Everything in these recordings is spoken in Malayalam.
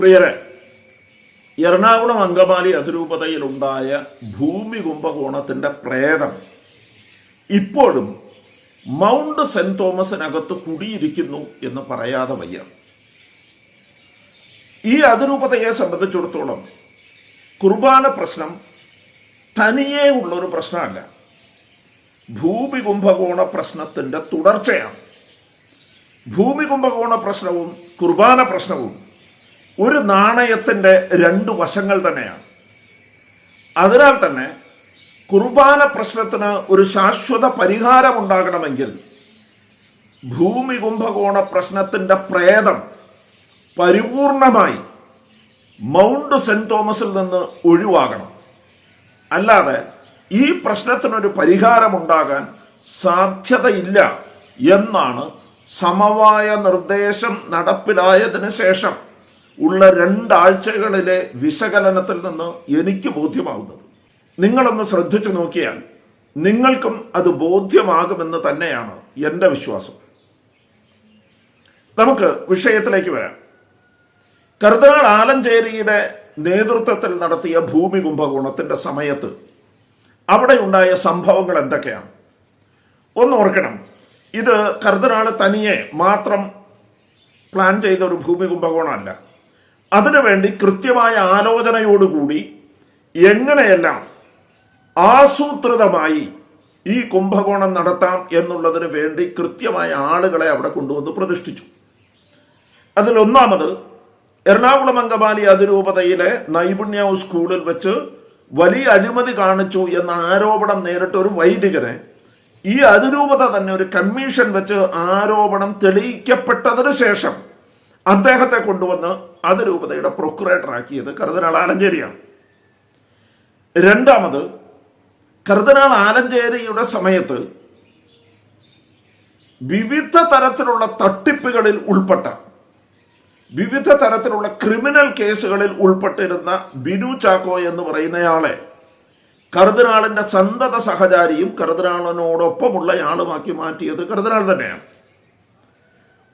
പ്രിയരെ എറണാകുളം അങ്കമാലി അതിരൂപതയിലുണ്ടായ ഭൂമി കുംഭകോണത്തിന്റെ പ്രേതം ഇപ്പോഴും മൗണ്ട് സെന്റ് തോമസിനകത്ത് കുടിയിരിക്കുന്നു എന്ന് പറയാതെ വയ്യ. ഈ അതിരൂപതയെ സംബന്ധിച്ചിടത്തോളം കുർബാന പ്രശ്നം തനിയേ ഉള്ളൊരു പ്രശ്നമല്ല. ഭൂമി കുംഭകോണ പ്രശ്നത്തിന്റെ തുടർച്ചയാണ്. ഭൂമി കുംഭകോണ പ്രശ്നവും കുർബാന പ്രശ്നവും ഒരു നാണയത്തിന്റെ രണ്ട് വശങ്ങൾ തന്നെയാണ്. അതിനാൽ തന്നെ കുർബാന പ്രശ്നത്തിന് ഒരു ശാശ്വത പരിഹാരം ഉണ്ടാകണമെങ്കിൽ ഭൂമി കുംഭകോണ പ്രശ്നത്തിന്റെ പ്രേതം പരിപൂർണമായി മൗണ്ട് സെന്റ് തോമസിൽ നിന്ന് ഒഴിവാകണം. അല്ലാതെ ഈ പ്രശ്നത്തിനൊരു പരിഹാരമുണ്ടാകാൻ സാധ്യതയില്ല എന്നാണ് സമവായ നിർദ്ദേശം നടപ്പിലായതിനു ശേഷം ഉള്ള രണ്ടാഴ്ചകളിലെ വിശകലനത്തിൽ നിന്ന് എനിക്ക് ബോധ്യമാകുന്നത്. നിങ്ങളൊന്ന് ശ്രദ്ധിച്ചു നോക്കിയാൽ നിങ്ങൾക്കും അത് ബോധ്യമാകുമെന്ന് തന്നെയാണ് എന്റെ വിശ്വാസം. നമുക്ക് വിഷയത്തിലേക്ക് വരാം. കർദനാൾ ആലഞ്ചേരിയുടെ നേതൃത്വത്തിൽ നടത്തിയ ഭൂമി കുംഭകോണത്തിന്റെ സമയത്ത് അവിടെ ഉണ്ടായ സംഭവങ്ങൾ എന്തൊക്കെയാണ്? ഒന്ന് ഓർക്കണം. ഇത് കർദനാൾ തനിയെ മാത്രം പ്ലാൻ ചെയ്ത ഒരു ഭൂമി കുംഭകോണമല്ല അതിനുവേണ്ടി കൃത്യമായ ആലോചനയോടുകൂടി എങ്ങനെയെല്ലാം ആസൂത്രിതമായി ഈ കുംഭകോണം നടത്താം എന്നുള്ളതിന് വേണ്ടി കൃത്യമായ ആളുകളെ അവിടെ കൊണ്ടുവന്ന് പ്രതിഷ്ഠിച്ചു. അതിലൊന്നാമത് എറണാകുളം അങ്കമാലി അതിരൂപതയിലെ നൈപുണ്യ സ്കൂളിൽ വെച്ച് വലിയ അഴിമതി കാണിച്ചു എന്ന ആരോപണം നേരിട്ട ഒരു വൈദികനെ ഈ അതിരൂപത തന്നെ ഒരു കമ്മീഷൻ വെച്ച് ആരോപണം തെളിയിക്കപ്പെട്ടതിന് ശേഷം അദ്ദേഹത്തെ കൊണ്ടുവന്ന് അതിരൂപതയുടെ പ്രൊക്കുറേറ്റർ ആക്കിയത് കർദിനാൾ ആലഞ്ചേരിയാണ്. രണ്ടാമത് കർദിനാൾ ആലഞ്ചേരിയുടെ സമയത്ത് വിവിധ തരത്തിലുള്ള തട്ടിപ്പുകളിൽ ഉൾപ്പെട്ട വിവിധ തരത്തിലുള്ള ക്രിമിനൽ കേസുകളിൽ ഉൾപ്പെട്ടിരുന്ന ബിനു ചാക്കോ എന്ന് പറയുന്നയാളെ കർദിനാളിന്റെ സന്തത സഹചാരിയും കർദിനാളിനോടൊപ്പമുള്ള ആളുമാക്കി മാറ്റിയത് കർദിനാൾ തന്നെയാണ്.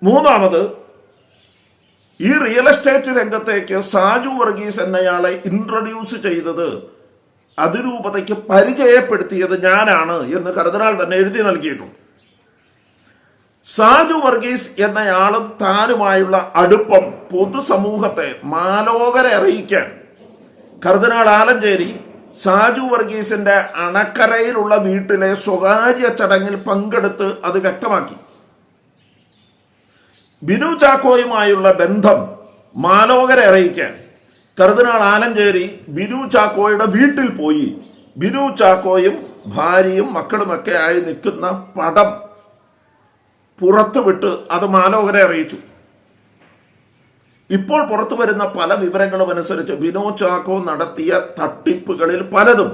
മൂന്നാമത് ഈ റിയൽ എസ്റ്റേറ്റ് രംഗത്തേക്ക് സാജു വർഗീസ് എന്നയാളെ ഇൻട്രൊഡ്യൂസ് ചെയ്തത് അതിരൂപതയ്ക്ക് പരിചയപ്പെടുത്തിയത് ഞാനാണ് എന്ന് കർദിനാൾ തന്നെ എഴുതി നൽകിയിട്ടുണ്ട്. സാജു വർഗീസ് എന്നയാളും താനുമായുള്ള അടുപ്പം പൊതുസമൂഹത്തെ മാലോകരെ അറിയിക്കാൻ. കർദിനാൾ ആലഞ്ചേരി സാജു വർഗീസിന്റെ അണക്കരയിലുള്ള വീട്ടിലെ സ്വകാര്യ ചടങ്ങിൽ പങ്കെടുത്ത് അത് വ്യക്തമാക്കി. ബിനു ചാക്കോയുമായുള്ള ബന്ധം മാലോകരെ അറിയിക്കാൻ കർദിനാൾ ആലഞ്ചേരി ബിനു ചാക്കോയുടെ വീട്ടിൽ പോയി. ബിനു ചാക്കോയും ഭാര്യയും മക്കളുമൊക്കെ ആയി നിൽക്കുന്ന പടം പുറത്തുവിട്ട് അത് മാലോകരെ അറിയിച്ചു. ഇപ്പോൾ പുറത്തു വരുന്ന പല വിവരങ്ങളും അനുസരിച്ച് ബിനോ ചാക്കോ നടത്തിയ തട്ടിപ്പുകളിൽ പലതും.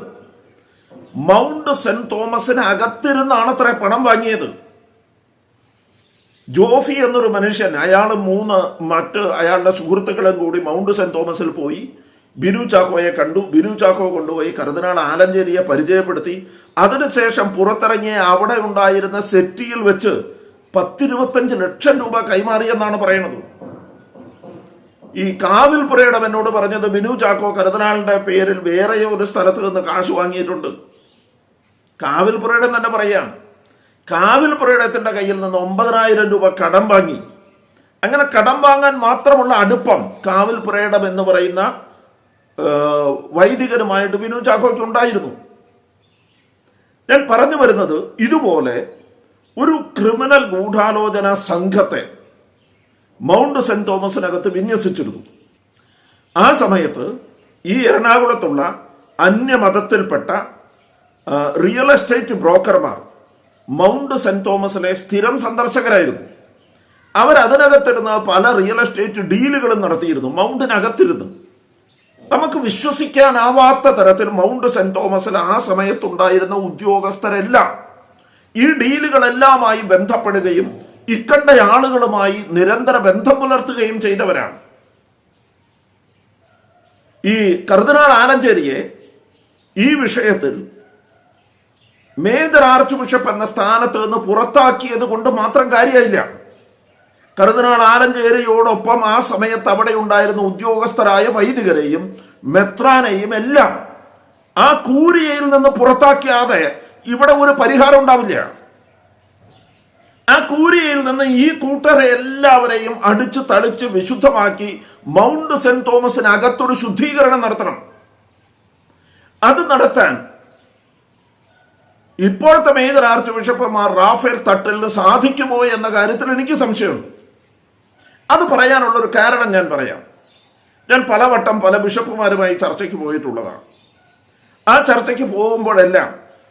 മൗണ്ട് സെന്റ് തോമസിന് അകത്തിരുന്നാണ് അത്ര പണം വാങ്ങിയത്. ജോഫി എന്നൊരു മനുഷ്യൻ അയാൾ മൂന്ന് മറ്റ് അയാളുടെ സുഹൃത്തുക്കളും കൂടി മൗണ്ട് സെന്റ് തോമസിൽ പോയി. ബിനു ചാക്കോയെ കണ്ടു. ബിനു ചാക്കോ കൊണ്ടുപോയി കർദിനാൾ ആലഞ്ചേരിയെ പരിചയപ്പെടുത്തി. അതിനുശേഷം പുറത്തിറങ്ങിയ അവിടെ ഉണ്ടായിരുന്ന സെറ്റിയിൽ വെച്ച് പത്തിരുപത്തഞ്ച് ലക്ഷം രൂപ കൈമാറിയെന്നാണ് പറയുന്നത്. ഈ കാവിൽ പുരയിടം എന്നോട് പറഞ്ഞത് ബിനു ചാക്കോ കരുതനാളിന്റെ പേരിൽ വേറെ ഒരു സ്ഥലത്ത് നിന്ന് കാശ് വാങ്ങിയിട്ടുണ്ട്. കാവിൽ പുരയിടം തന്നെ പറയാം കാവിൽ പുരയിടത്തിന്റെ കയ്യിൽ നിന്ന് ഒമ്പതിനായിരം രൂപ കടം വാങ്ങി. അങ്ങനെ കടം വാങ്ങാൻ മാത്രമുള്ള അടുപ്പം കാവിൽ പുരയിടം എന്ന് പറയുന്ന വൈദികരുമായിട്ട് വിനു ചാക്കോയ്ക്ക് ഉണ്ടായിരുന്നു. ഞാൻ പറഞ്ഞു വരുന്നത് ഇതുപോലെ ഒരു ക്രിമിനൽ ഗൂഢാലോചന സംഘത്തെ മൗണ്ട് സെന്റ് തോമസിനകത്ത് വിന്യസിച്ചിരുന്നു. ആ സമയത്ത് ഈ എറണാകുളത്തുള്ള അന്യമതത്തിൽപ്പെട്ട റിയൽ എസ്റ്റേറ്റ് ബ്രോക്കർമാർ മൗണ്ട് സെന്റ് തോമസിലെ സ്ഥിരം സന്ദർശകരായിരുന്നു. അവർ അതിനകത്തിരുന്ന് പല റിയൽ എസ്റ്റേറ്റ് ഡീലുകളും നടത്തിയിരുന്നു മൗണ്ടിനകത്തിരുന്ന്. നമുക്ക് വിശ്വസിക്കാനാവാത്ത തരത്തിൽ മൗണ്ട് സെന്റ് തോമസിൽ ആ സമയത്തുണ്ടായിരുന്ന ഉദ്യോഗസ്ഥരെല്ലാം ഈ ഡീലുകളെല്ലാമായി ബന്ധപ്പെടുകയും ഇക്കണ്ട ആളുകളുമായി നിരന്തര ബന്ധം പുലർത്തുകയും ചെയ്തവരാണ്. ഈ കർദിനാൾ ആലഞ്ചേരിയെ ഈ വിഷയത്തിൽ മേജർ ആർച്ച് ബിഷപ്പ് എന്ന സ്ഥാനത്ത് നിന്ന് പുറത്താക്കിയത് കൊണ്ട് മാത്രം കാര്യമില്ല കരുതനാൾ ആലഞ്ചേരിയോടൊപ്പം ആ സമയത്ത് അവിടെ ഉണ്ടായിരുന്ന ഉദ്യോഗസ്ഥരായ വൈദികരെയും മെത്രാനെയും എല്ലാം ആ കൂരിയയിൽ നിന്ന് പുറത്താക്കിയാതെ ഇവിടെ ഒരു പരിഹാരം ഉണ്ടാവില്ല. ആ കൂരിയയിൽ നിന്ന് ഈ കൂട്ടരെ എല്ലാവരെയും അടിച്ചു തളിച്ച് വിശുദ്ധമാക്കി മൗണ്ട് സെന്റ് തോമസിനകത്തൊരു ശുദ്ധീകരണം നടത്തണം. അത് നടത്താൻ ഇപ്പോഴത്തെ മേജർ ആർച്ച് ബിഷപ്പുമാർ റാഫേൽ തട്ടലിന് സാധിക്കുമോ എന്ന കാര്യത്തിൽ എനിക്ക് സംശയമുണ്ട്. അത് പറയാനുള്ള ഒരു കാരണം ഞാൻ പറയാം. ഞാൻ പലവട്ടം പല ബിഷപ്പുമാരുമായി ചർച്ചയ്ക്ക് പോയിട്ടുള്ളതാണ്. ആ ചർച്ചയ്ക്ക് പോകുമ്പോഴെല്ലാം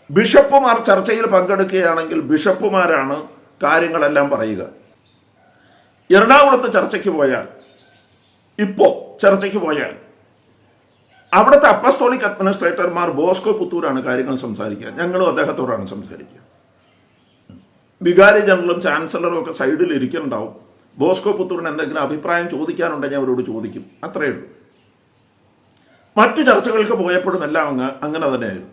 ബിഷപ്പുമാർ ചർച്ചയിൽ പങ്കെടുക്കുകയാണെങ്കിൽ ബിഷപ്പുമാരാണ് കാര്യങ്ങളെല്ലാം പറയുക. എറണാകുളത്ത് ചർച്ചയ്ക്ക് പോയാൽ ഇപ്പോ ചർച്ചയ്ക്ക് പോയാൽ അവിടുത്തെ അപ്പസ്തോളിക് അഡ്മിനിസ്ട്രേറ്റർമാർ ബോസ്കോ പുത്തൂരാണ് കാര്യങ്ങൾ സംസാരിക്കുക. ഞങ്ങളും അദ്ദേഹത്തോടാണ് സംസാരിക്കുക. വികാരി ജനറലും ചാൻസലറും ഒക്കെ സൈഡിൽ ഇരിക്കുന്നുണ്ടാവും. ബോസ്കോ പുത്തൂരിന് എന്തെങ്കിലും അഭിപ്രായം ചോദിക്കാനുണ്ടെങ്കിൽ അവരോട് ചോദിക്കും. അത്രയേ ഉള്ളൂ. മറ്റു ചർച്ചകൾക്ക് പോയപ്പോഴും എല്ലാം അങ്ങ് അങ്ങനെ തന്നെയായിരുന്നു.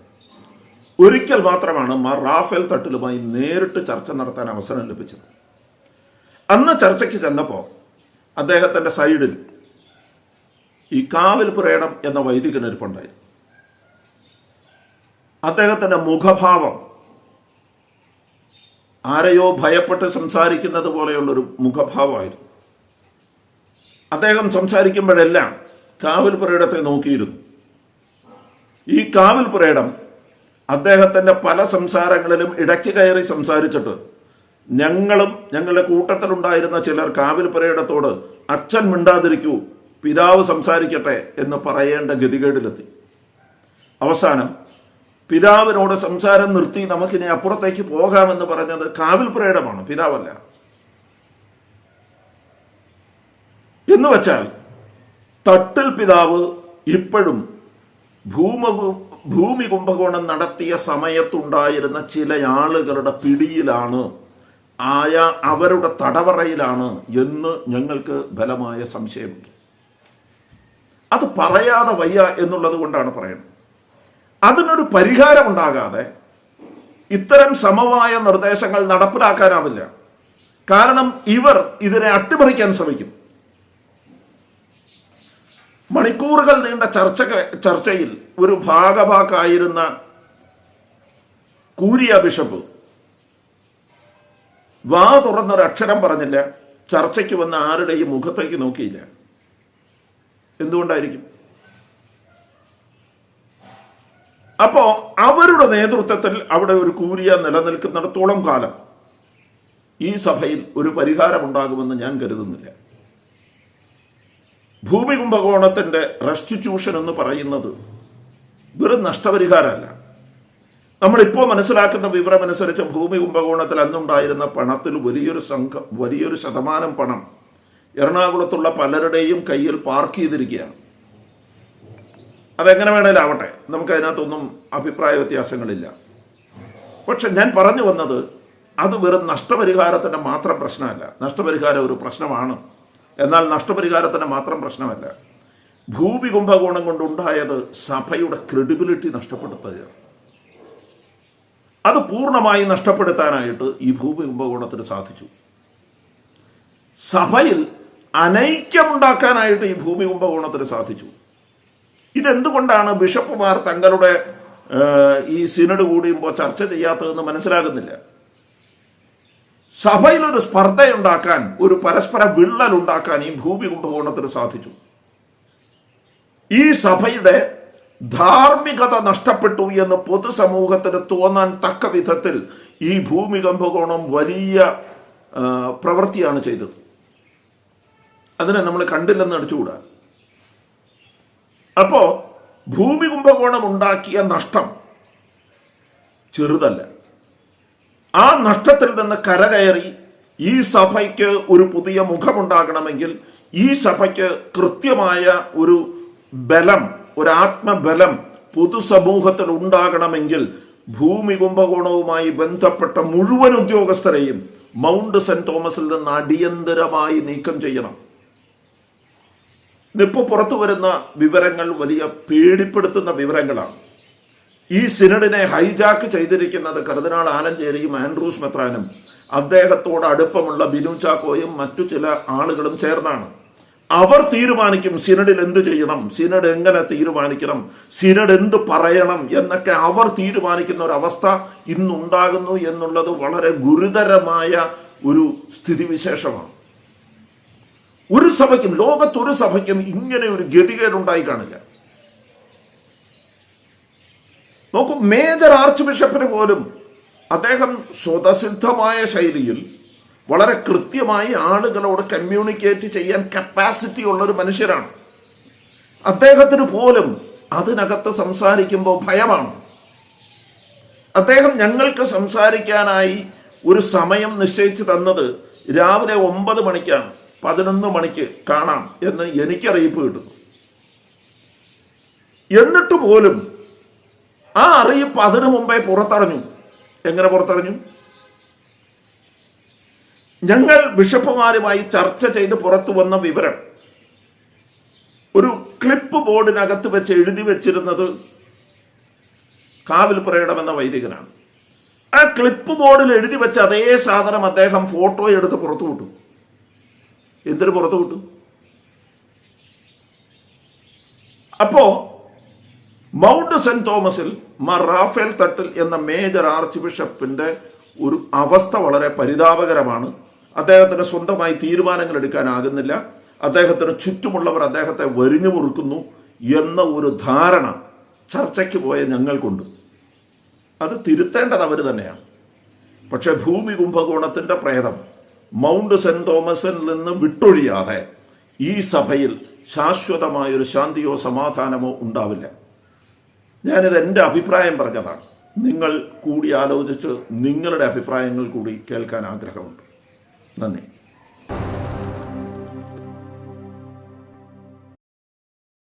ഒരിക്കൽ മാത്രമാണ് മാർ റാഫേൽ തട്ടിലുമായി നേരിട്ട് ചർച്ച നടത്താൻ അവസരം ലഭിച്ചത്. അന്ന് ചർച്ചയ്ക്ക് ചെന്നപ്പോൾ അദ്ദേഹത്തിന്റെ സൈഡിൽ ഈ കാവൽ പുരേടം എന്ന വൈദികനൊരുപ്പുണ്ടായി അദ്ദേഹത്തിന്റെ മുഖഭാവം ആരെയോ ഭയപ്പെട്ട് സംസാരിക്കുന്നത് പോലെയുള്ളൊരു മുഖഭാവമായിരുന്നു. അദ്ദേഹം സംസാരിക്കുമ്പോഴെല്ലാം കാവൽ പുരയിടത്തെ നോക്കിയിരുന്നു. ഈ കാവൽ പുരയിടം അദ്ദേഹത്തിന്റെ പല സംസാരങ്ങളിലും ഇടയ്ക്ക് കയറി സംസാരിച്ചിട്ട് ഞങ്ങളും ഞങ്ങളുടെ കൂട്ടത്തിലുണ്ടായിരുന്ന ചിലർ കാവൽ പുരയിടത്തോട് അച്ഛൻ മിണ്ടാതിരിക്കൂ പിതാവ് സംസാരിക്കട്ടെ എന്ന് പറയേണ്ട ഗതികേടിലെത്തി. അവസാനം പിതാവിനോട് സംസാരം നിർത്തി നമുക്കിനി അപ്പുറത്തേക്ക് പോകാമെന്ന് പറഞ്ഞത് കാവിൽ പ്രേടമാണ് പിതാവല്ല. എന്ന് വച്ചാൽ തട്ടിൽ പിതാവ് ഇപ്പോഴും ഭൂമ ഭൂമി കുംഭകോണം നടത്തിയ സമയത്തുണ്ടായിരുന്ന ചില ആളുകളുടെ പിടിയിലാണ് ആയ അവരുടെ തടവറയിലാണ് എന്ന് ഞങ്ങൾക്ക് ബലമായ സംശയമുണ്ട് അത് പറയാതെ വയ്യ എന്നുള്ളത് കൊണ്ടാണ് പറയുന്നത്. അതിനൊരു പരിഹാരം ഉണ്ടാകാതെ ഇത്തരം സമവായ നിർദ്ദേശങ്ങൾ നടപ്പിലാക്കാനാവില്ല. കാരണം ഇവർ ഇതിനെ അട്ടിമറിക്കാൻ ശ്രമിക്കും. മണിക്കൂറുകൾ നീണ്ട ചർച്ച ചർച്ചയിൽ ഒരു ഭാഗഭാക്കായിരുന്ന കൂരിയ ബിഷപ്പ് വാ തുറന്നൊരു അക്ഷരം പറഞ്ഞില്ല ചർച്ചയ്ക്ക് വന്ന ആരുടെയും മുഖത്തേക്ക് നോക്കിയില്ല. എന്തുകൊണ്ടായിരിക്കും? അപ്പോ അവരുടെ നേതൃത്വത്തിൽ അവിടെ ഒരു കൂരിയ നിലനിൽക്കുന്നിടത്തോളം കാലം ഈ സഭയിൽ ഒരു പരിഹാരമുണ്ടാകുമെന്ന് ഞാൻ കരുതുന്നില്ല. ഭൂമി കുംഭകോണത്തിന്റെ റെസ്റ്റിറ്റ്യൂഷൻ എന്ന് പറയുന്നത് വെറും നഷ്ടപരിഹാരമല്ല. നമ്മളിപ്പോൾ മനസ്സിലാക്കുന്ന വിവരമനുസരിച്ച് ഭൂമി കുംഭകോണത്തിൽ അന്നുണ്ടായിരുന്ന പണത്തിൽ വലിയൊരു സംഘം വലിയൊരു ശതമാനം പണം എറണാകുളത്തുള്ള പലരുടെയും കയ്യിൽ പാർക്ക് ചെയ്തിരിക്കുകയാണ്. അതെങ്ങനെ വേണേലും ആവട്ടെ നമുക്ക് അതിനകത്തൊന്നും അഭിപ്രായ വ്യത്യാസങ്ങളില്ല. പക്ഷെ ഞാൻ പറഞ്ഞു വന്നത് അത് വെറും നഷ്ടപരിഹാരത്തിന്റെ മാത്രം പ്രശ്നമല്ല. നഷ്ടപരിഹാരം ഒരു പ്രശ്നമാണ്. എന്നാൽ നഷ്ടപരിഹാരത്തിന്റെ മാത്രം പ്രശ്നമല്ല. ഭൂമി കുംഭകോണം കൊണ്ടുണ്ടായത് സഭയുടെ ക്രെഡിബിലിറ്റി നഷ്ടപ്പെടുത്തുകയാണ്. അത് പൂർണമായി നഷ്ടപ്പെടുത്താനായിട്ട് ഈ ഭൂമി കുംഭകോണത്തിന് സാധിച്ചു. സഭയിൽ അനൈക്യമുണ്ടാക്കാനായിട്ട് ഈ ഭൂമി കുംഭകോണത്തിന് സാധിച്ചു. ഇതെന്തുകൊണ്ടാണ് ബിഷപ്പുമാർ തങ്ങളുടെ ഈ സിനഡ് കൂടിയുമ്പോൾ ചർച്ച ചെയ്യാത്തതെന്ന് മനസ്സിലാകുന്നില്ല? സഭയിൽ ഒരു സ്പർദ്ധയുണ്ടാക്കാൻ ഒരു പരസ്പര വിള്ളൽ ഉണ്ടാക്കാൻ ഈ ഭൂമി കുംഭകോണത്തിന് സാധിച്ചു. ഈ സഭയുടെ ധാർമ്മികത നഷ്ടപ്പെട്ടു എന്ന് പൊതുസമൂഹത്തിന് തോന്നാൻ തക്ക വിധത്തിൽ ഈ ഭൂമി കുംഭകോണം വലിയ പ്രവൃത്തിയാണ് ചെയ്തത്. അതിനെ നമ്മൾ കണ്ടില്ലെന്ന് അടിച്ചുകൂടാ അപ്പോ ഭൂമി കുംഭകോണം ഉണ്ടാക്കിയ നഷ്ടം ചെറുതല്ല. ആ നഷ്ടത്തിൽ നിന്ന് കരകയറി ഈ സഭയ്ക്ക് ഒരു പുതിയ മുഖമുണ്ടാകണമെങ്കിൽ ഈ സഭയ്ക്ക് കൃത്യമായ ഒരു ബലം ഒരു ആത്മബലം പൊതുസമൂഹത്തിൽ ഉണ്ടാകണമെങ്കിൽ ഭൂമി കുംഭകോണവുമായി ബന്ധപ്പെട്ട മുഴുവൻ ഉദ്യോഗസ്ഥരെയും മൗണ്ട് സെന്റ് തോമസിൽ നിന്ന് അടിയന്തരമായി നീക്കം ചെയ്യണം. ഇന്നിപ്പോ പുറത്തു വരുന്ന വിവരങ്ങൾ വലിയ പേടിപ്പെടുത്തുന്ന വിവരങ്ങളാണ്. ഈ സിനഡിനെ ഹൈജാക്ക് ചെയ്തിരിക്കുന്നത് കർദിനാൾ ആലഞ്ചേരിയും ആൻഡ്രൂസ് മെത്രാനും അദ്ദേഹത്തോട് അടുപ്പമുള്ള ബിനു ചാക്കോയും മറ്റു ചില ആളുകളും ചേർന്നാണ്. അവർ തീരുമാനിക്കും സിനഡിൽ എന്ത് ചെയ്യണം സിനഡ് എങ്ങനെ തീരുമാനിക്കണം സിനഡ് എന്ത് പറയണം എന്നൊക്കെ അവർ തീരുമാനിക്കുന്ന ഒരു അവസ്ഥ ഇന്നുണ്ടാകുന്നു എന്നുള്ളത് വളരെ ഗുരുതരമായ ഒരു സ്ഥിതിവിശേഷമാണ്. ഒരു സഭയ്ക്കും ലോകത്ത് ഒരു സഭയ്ക്കും ഇങ്ങനെ ഒരു ഗതികേടുണ്ടായി കാണില്ല. നോക്കൂ മേജർ ആർച്ച് ബിഷപ്പിന് പോലും അദ്ദേഹം സ്വതസിദ്ധമായ ശൈലിയിൽ വളരെ കൃത്യമായി ആളുകളോട് കമ്മ്യൂണിക്കേറ്റ് ചെയ്യാൻ കപ്പാസിറ്റി ഉള്ള ഒരു മനുഷ്യരാണ്. അദ്ദേഹത്തിന് പോലും അതിനകത്ത് സംസാരിക്കുമ്പോൾ ഭയമാണ്. അദ്ദേഹം ഞങ്ങൾക്ക് സംസാരിക്കാനായി ഒരു സമയം നിശ്ചയിച്ചു തന്നത് രാവിലെ ഒമ്പത് മണിക്കാണ്. പതിനൊന്ന് മണിക്ക് കാണാം എന്ന് എനിക്ക് അറിയിപ്പ് കിട്ടുന്നു. എന്നിട്ട് പോലും ആ അറിയിപ്പ് അതിനു മുമ്പേ പുറത്തറിഞ്ഞു. എങ്ങനെ പുറത്തറിഞ്ഞു? ഞങ്ങൾ ബിഷപ്പുമാരുമായി ചർച്ച ചെയ്ത് പുറത്തു വന്ന വിവരം. ഒരു ക്ലിപ്പ് ബോർഡിനകത്ത് വെച്ച് എഴുതി വെച്ചിരുന്നത് കാവിൽ എന്ന വൈദികനാണ്. ആ ക്ലിപ്പ് ബോർഡിൽ എഴുതി വെച്ച അതേ സാധനം അദ്ദേഹം ഫോട്ടോ എടുത്ത് പുറത്തു വിട്ടു. എന്തിനു പുറത്തു വിട്ടു? അപ്പോ മൗണ്ട് സെന്റ് തോമസിൽ മാർ റാഫേൽ തട്ടിൽ എന്ന മേജർ ആർച്ച് ബിഷപ്പിന്റെ ഒരു അവസ്ഥ വളരെ പരിതാപകരമാണ്. അദ്ദേഹത്തിന് സ്വന്തമായി തീരുമാനങ്ങൾ എടുക്കാനാകുന്നില്ല. അദ്ദേഹത്തിന് ചുറ്റുമുള്ളവർ അദ്ദേഹത്തെ വരിഞ്ഞു മുറുക്കുന്നു എന്ന ഒരു ധാരണ ചർച്ചയ്ക്ക് പോയ ഞങ്ങൾക്കുണ്ട്. അത് തിരുത്തേണ്ടത് അവർ തന്നെയാണ്. പക്ഷെ ഭൂമി കുംഭകോണത്തിന്റെ പ്രേതം. മൗണ്ട് സെന്റ് തോമസിൽ നിന്ന് വിട്ടൊഴിയാതെ ഈ സഭയിൽ ശാശ്വതമായൊരു ശാന്തിയോ സമാധാനമോ ഉണ്ടാവില്ല. ഞാനിത് എന്റെ അഭിപ്രായം പറഞ്ഞതാണ്. നിങ്ങൾ കൂടി ആലോചിച്ച് നിങ്ങളുടെ അഭിപ്രായങ്ങൾ കൂടി കേൾക്കാൻ ആഗ്രഹമുണ്ട്. നന്ദി.